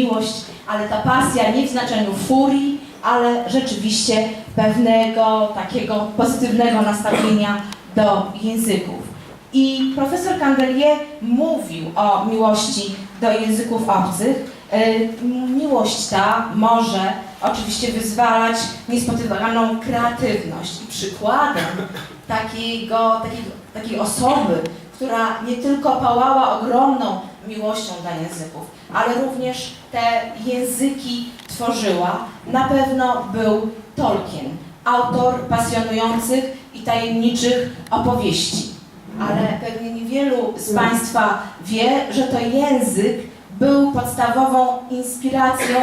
miłość, ale ta pasja nie w znaczeniu furii, ale rzeczywiście pewnego takiego pozytywnego nastawienia do języków. I profesor Candelier mówił o miłości do języków obcych. E, Miłość ta może oczywiście wyzwalać niespotykaną kreatywność. I przykładem takiego, takiego, takiej osoby, która nie tylko pałała ogromną miłością dla języków, ale również te języki tworzyła, na pewno był Tolkien, autor pasjonujących i tajemniczych opowieści. Ale pewnie niewielu z Państwa wie, że to język był podstawową inspiracją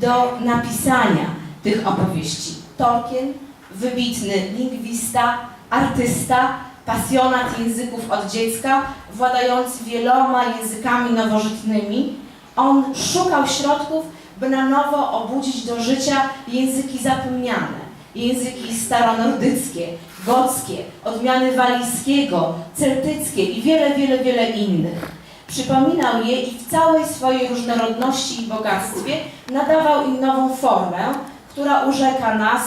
do napisania tych opowieści. Tolkien, wybitny lingwista, artysta, pasjonat języków od dziecka, władający wieloma językami nowożytnymi, on szukał środków, by na nowo obudzić do życia języki zapomniane. Języki staronordyckie, gockie, odmiany walijskiego, celtyckie i wiele, wiele, wiele innych. Przypominał je i w całej swojej różnorodności i bogactwie nadawał im nową formę, która urzeka nas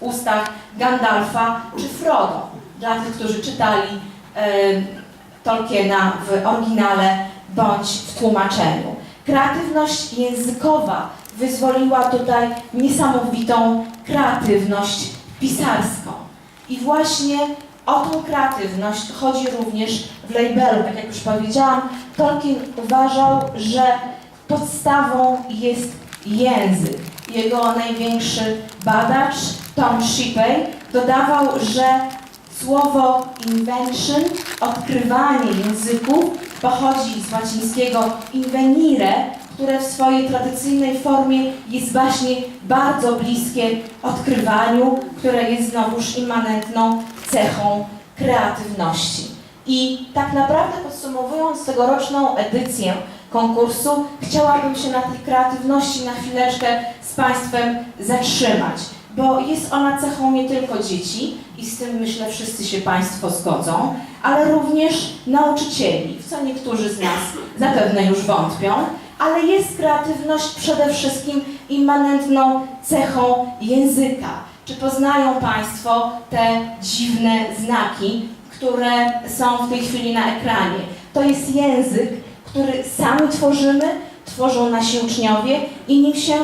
w ustach Gandalfa czy Frodo. Dla tych, którzy czytali Tolkiena w oryginale bądź w tłumaczeniu. Kreatywność językowa wyzwoliła tutaj niesamowitą kreatywność pisarską. I właśnie o tą kreatywność chodzi również w labelu. Tak jak już powiedziałam, Tolkien uważał, że podstawą jest język. Jego największy badacz, Tom Shippey, dodawał, że słowo invention, odkrywanie języków, pochodzi z łacińskiego invenire, które w swojej tradycyjnej formie jest właśnie bardzo bliskie odkrywaniu, które jest znowuż immanentną cechą kreatywności. I tak naprawdę podsumowując tegoroczną edycję konkursu, chciałabym się na tej kreatywności na chwileczkę z Państwem zatrzymać, bo jest ona cechą nie tylko dzieci i z tym myślę wszyscy się Państwo zgodzą, ale również nauczycieli, w co niektórzy z nas zapewne już wątpią, ale jest kreatywność przede wszystkim immanentną cechą języka. Czy poznają Państwo te dziwne znaki, które są w tej chwili na ekranie? To jest język, który sami tworzymy, tworzą nasi uczniowie i nim się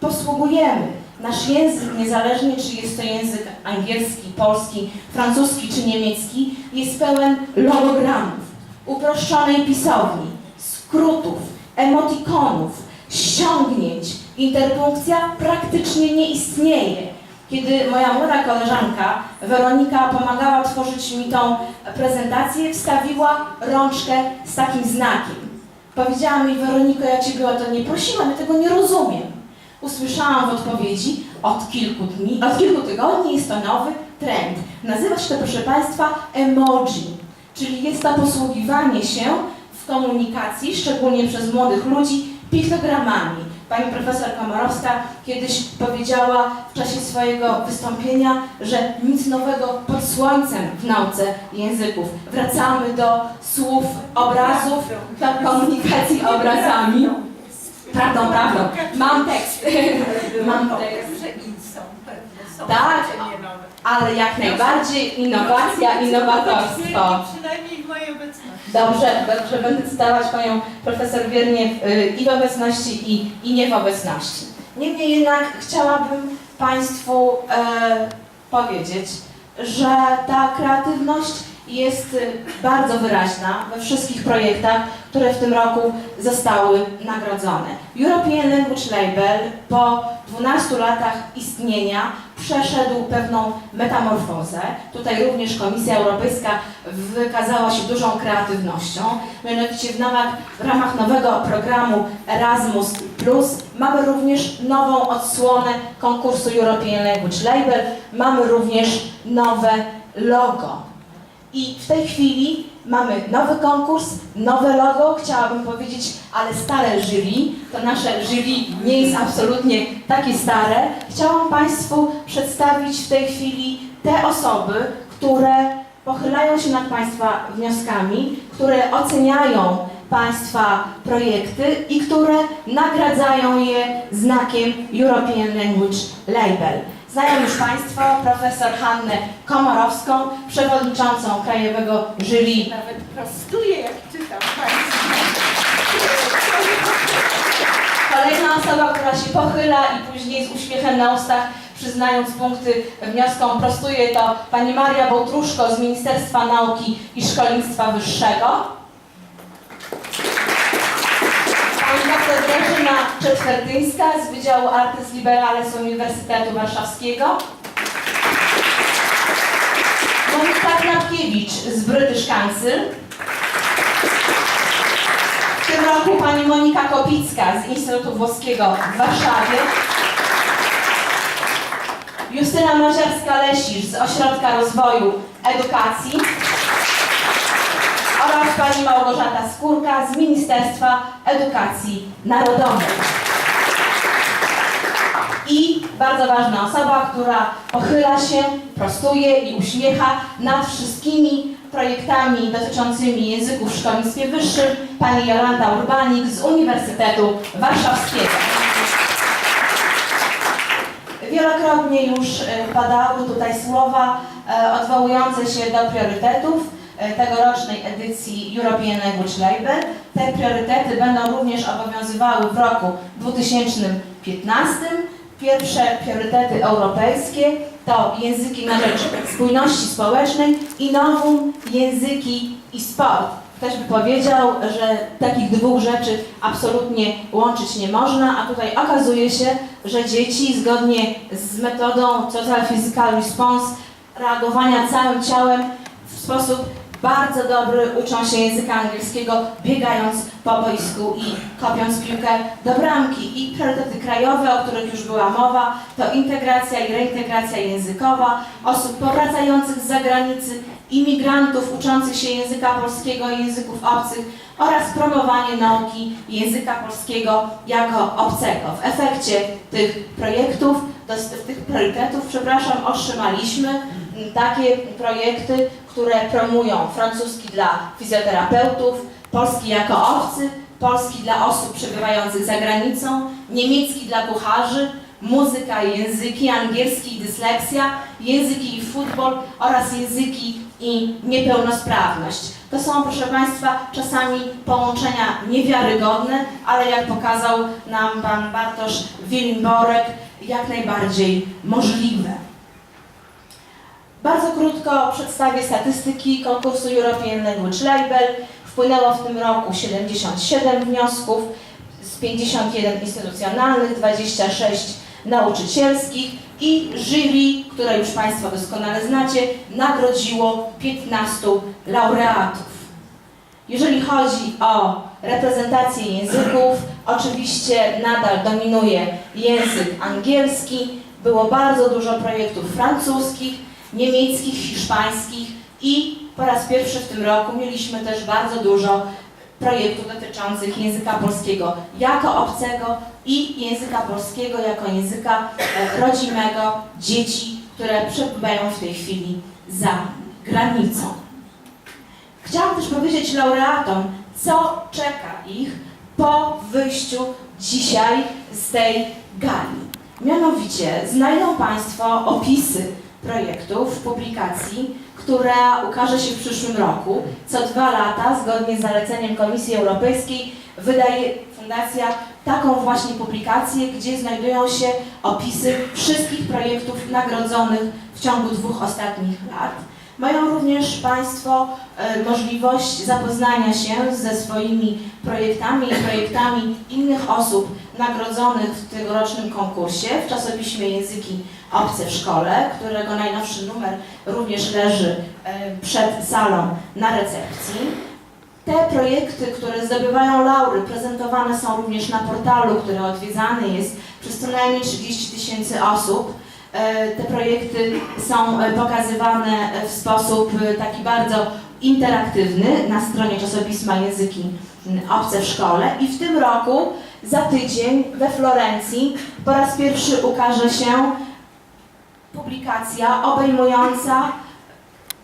posługujemy. Nasz język, niezależnie czy jest to język angielski, polski, francuski czy niemiecki, jest pełen logogramów, uproszczonej pisowni, skrótów, emotikonów, ściągnięć. Interpunkcja praktycznie nie istnieje. Kiedy moja młoda koleżanka Weronika pomagała tworzyć mi tą prezentację, wstawiła rączkę z takim znakiem. Powiedziała mi, Weroniko, ja Ciebie o to nie prosiłam, ja tego nie rozumiem. Usłyszałam w odpowiedzi, od kilku dni, od kilku tygodni jest to nowy trend. Nazywa się to, proszę Państwa, emoji, czyli jest to posługiwanie się w komunikacji, szczególnie przez młodych ludzi, piktogramami. Pani profesor Komorowska kiedyś powiedziała w czasie swojego wystąpienia, że nic nowego pod słońcem w nauce języków. Wracamy do słów, obrazów, do komunikacji obrazami. Prawdą, prawdą. Mam tekst. Mam tekst. Że i są pewne, są Tak. Ale jak najbardziej innowacja, innowatorstwo. Przynajmniej w mojej obecności. Dobrze, dobrze, będę cytować panią profesor wiernie w, y, i w obecności, i, i nie w obecności. Niemniej jednak chciałabym Państwu e, powiedzieć, że ta kreatywność jest y, bardzo wyraźna we wszystkich projektach, które w tym roku zostały nagrodzone. European Language Label po 12 latach istnienia przeszedł pewną metamorfozę. Tutaj również Komisja Europejska wykazała się dużą kreatywnością. Mianowicie w, ramach, w ramach nowego programu Erasmus Plus mamy również nową odsłonę konkursu European Language Label. Mamy również nowe logo. I w tej chwili mamy nowy konkurs, nowe logo, chciałabym powiedzieć, ale stare jury. To nasze jury nie jest absolutnie takie stare. Chciałam Państwu przedstawić w tej chwili te osoby, które pochylają się nad Państwa wnioskami, które oceniają Państwa projekty i które nagradzają je znakiem European Language Label. Znają już Państwo profesor Hannę Komorowską, przewodniczącą Krajowego Jury Nawet prostuję, jak czytam Państwu. Kolejna osoba, która się pochyla i później z uśmiechem na ustach, przyznając punkty wnioskom, prostuje to pani Maria Bołtruszko z Ministerstwa Nauki i Szkolnictwa Wyższego. Dr Grażyna Czetwertyńska z Wydziału Artes Liberales Uniwersytetu Warszawskiego. Monika Knapkiewicz z British Council. W tym roku pani Monika Kopicka z Instytutu Włoskiego w Warszawie. Justyna Maziarska-Lesisz z Ośrodka Rozwoju Edukacji pani Małgorzata Skórka z Ministerstwa Edukacji Narodowej. I bardzo ważna osoba, która pochyla się, prostuje i uśmiecha nad wszystkimi projektami dotyczącymi języków w szkolnictwie wyższym, pani Jolanta Urbanik z Uniwersytetu Warszawskiego. Wielokrotnie już padały tutaj słowa e, odwołujące się do priorytetów tegorocznej edycji European Language Label. Te priorytety będą również obowiązywały w roku 2015. Pierwsze priorytety europejskie to języki na rzecz spójności społecznej i nowum języki i sport. Ktoś by powiedział, że takich dwóch rzeczy absolutnie łączyć nie można, a tutaj okazuje się, że dzieci zgodnie z metodą Total Physical Response reagowania całym ciałem w sposób bardzo dobry uczą się języka angielskiego, biegając po boisku i kopiąc piłkę do bramki. I priorytety krajowe, o których już była mowa, to integracja i reintegracja językowa osób powracających z zagranicy, imigrantów uczących się języka polskiego i języków obcych oraz promowanie nauki języka polskiego jako obcego. W efekcie tych projektów, tych priorytetów, przepraszam, otrzymaliśmy takie projekty, które promują francuski dla fizjoterapeutów, polski jako obcy, polski dla osób przebywających za granicą, niemiecki dla kucharzy, muzyka i języki, angielski i dysleksja, języki i futbol oraz języki i niepełnosprawność. To są, proszę Państwa, czasami połączenia niewiarygodne, ale jak pokazał nam Pan Bartosz Wilimborek, jak najbardziej możliwe. Bardzo krótko przedstawię statystyki konkursu European Language Label. Wpłynęło w tym roku 77 wniosków z 51 instytucjonalnych, 26 nauczycielskich i jury, które już Państwo doskonale znacie, nagrodziło 15 laureatów. Jeżeli chodzi o reprezentację języków, oczywiście nadal dominuje język angielski. Było bardzo dużo projektów francuskich, niemieckich, hiszpańskich i po raz pierwszy w tym roku mieliśmy też bardzo dużo projektów dotyczących języka polskiego jako obcego i języka polskiego jako języka e, rodzimego dzieci, które przebywają w tej chwili za granicą. Chciałam też powiedzieć laureatom, co czeka ich po wyjściu dzisiaj z tej gali. Mianowicie znajdą Państwo opisy projektów, publikacji, która ukaże się w przyszłym roku. Co dwa lata, zgodnie z zaleceniem Komisji Europejskiej, wydaje Fundacja taką właśnie publikację, gdzie znajdują się opisy wszystkich projektów nagrodzonych w ciągu dwóch ostatnich lat. Mają również Państwo e, możliwość zapoznania się ze swoimi projektami i projektami innych osób nagrodzonych w tegorocznym konkursie w czasopiśmie Języki Obce w Szkole, którego najnowszy numer również leży e, przed salą na recepcji. Te projekty, które zdobywają laury, prezentowane są również na portalu, który odwiedzany jest przez co najmniej 30 tysięcy osób. E, Te projekty są e, pokazywane w sposób taki bardzo interaktywny na stronie czasopisma Języki Obce w Szkole i w tym roku za tydzień we Florencji po raz pierwszy ukaże się publikacja obejmująca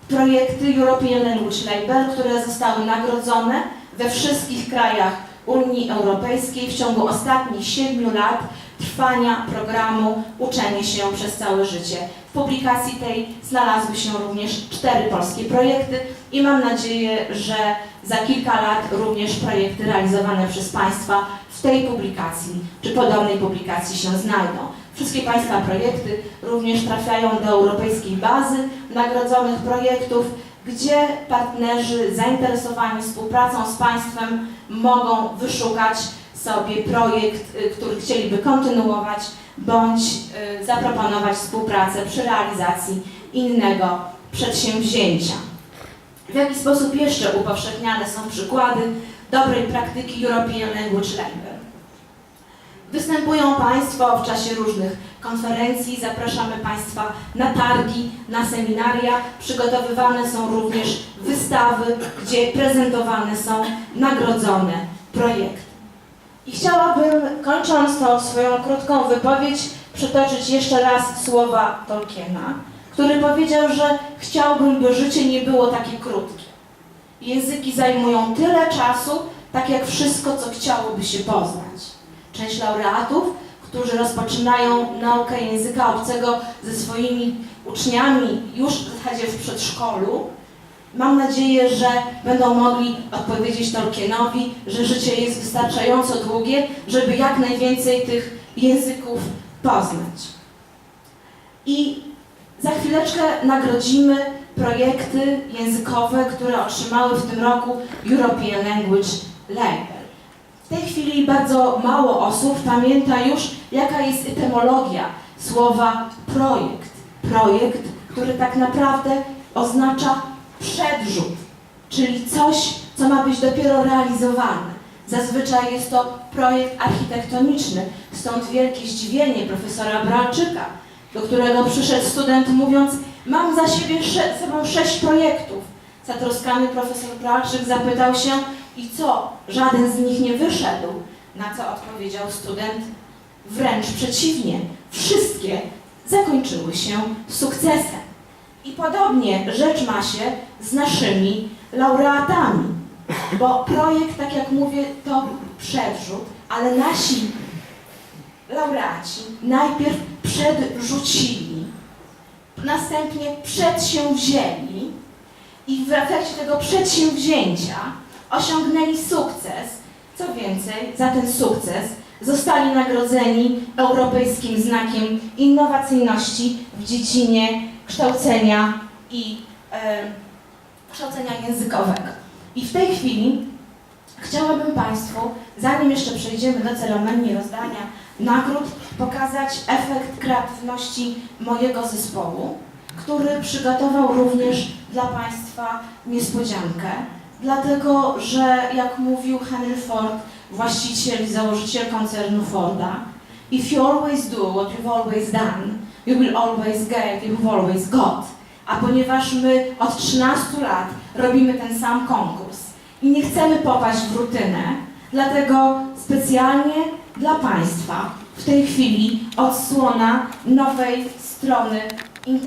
projekty European Language Label, które zostały nagrodzone we wszystkich krajach Unii Europejskiej w ciągu ostatnich siedmiu lat trwania programu Uczenie się przez całe życie. W publikacji tej znalazły się również cztery polskie projekty i mam nadzieję, że za kilka lat również projekty realizowane przez Państwa tej publikacji czy podobnej publikacji się znajdą. Wszystkie Państwa projekty również trafiają do europejskiej bazy nagrodzonych projektów, gdzie partnerzy zainteresowani współpracą z Państwem mogą wyszukać sobie projekt, y, który chcieliby kontynuować, bądź y, zaproponować współpracę przy realizacji innego przedsięwzięcia. W jaki sposób jeszcze upowszechniane są przykłady dobrej praktyki European Language Label? Występują Państwo w czasie różnych konferencji, zapraszamy Państwa na targi, na seminaria. Przygotowywane są również wystawy, gdzie prezentowane są nagrodzone projekty. I chciałabym, kończąc tą swoją krótką wypowiedź, przytoczyć jeszcze raz słowa Tolkiena, który powiedział, że chciałbym, by życie nie było takie krótkie. Języki zajmują tyle czasu, tak jak wszystko, co chciałoby się poznać. Część laureatów, którzy rozpoczynają naukę języka obcego ze swoimi uczniami już w zasadzie w przedszkolu, mam nadzieję, że będą mogli odpowiedzieć Tolkienowi, że życie jest wystarczająco długie, żeby jak najwięcej tych języków poznać. I za chwileczkę nagrodzimy projekty językowe, które otrzymały w tym roku European Language Label. Tej chwili bardzo mało osób pamięta już, jaka jest etymologia słowa projekt. Projekt, który tak naprawdę oznacza przedrzut, czyli coś, co ma być dopiero realizowane. Zazwyczaj jest to projekt architektoniczny, stąd wielkie zdziwienie profesora Bralczyka, do którego przyszedł student mówiąc, mam za siebie sobą sześć projektów. Zatroskany profesor Bralczyk zapytał się, i co, żaden z nich nie wyszedł? Na co odpowiedział student, wręcz przeciwnie, wszystkie zakończyły się sukcesem. I podobnie rzecz ma się z naszymi laureatami, bo projekt, tak jak mówię, to przedrzut, ale nasi laureaci najpierw przedrzucili, następnie przedsięwzięli i w efekcie tego przedsięwzięcia osiągnęli sukces. Co więcej, za ten sukces zostali nagrodzeni Europejskim Znakiem Innowacyjności w dziedzinie kształcenia i e, kształcenia językowego. I w tej chwili chciałabym Państwu, zanim jeszcze przejdziemy do ceremonii rozdania nagród, pokazać efekt kreatywności mojego zespołu, który przygotował również dla Państwa niespodziankę, dlatego że, jak mówił Henry Ford, właściciel i założyciel koncernu Forda, if you always do what you've always done, you will always get, you've always got. A ponieważ my od 13 lat robimy ten sam konkurs i nie chcemy popaść w rutynę, dlatego specjalnie dla Państwa w tej chwili odsłona nowej strony